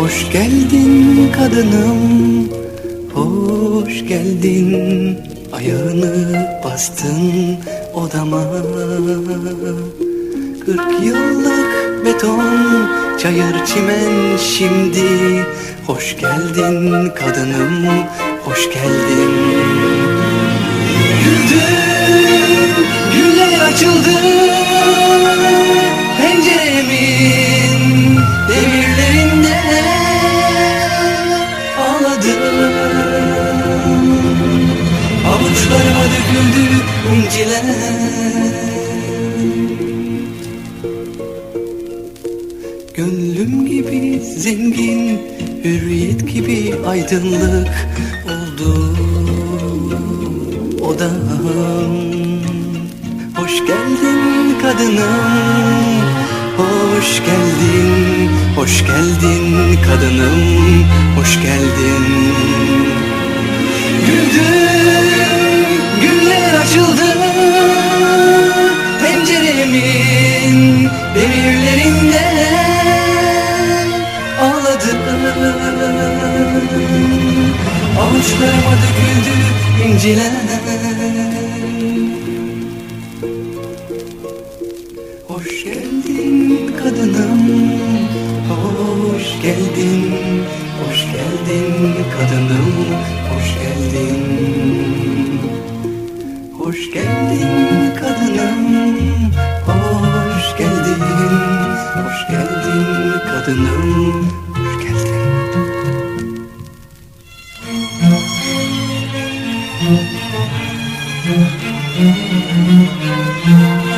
Hoş geldin kadınım, hoş geldin. Ayağını bastın odama. Kırk yıllık beton, çayır çimen şimdi. Hoş geldin kadınım, hoş geldin. Güldüm, güller açıldı Avuçlarıma döküldü inciler Gönlüm gibi zengin, hürriyet gibi aydınlık oldu odam. Hoş geldin kadınım, hoş geldin, hoş geldin kadınım, hoş geldin. Demirlerinde ağladım Avuçlarıma döküldü inciler. Hoş geldin kadınım Hoş geldin Hoş geldin kadınım Hoş geldin. Hoş geldin kadınım Hoş geldin Hoş geldin Müzik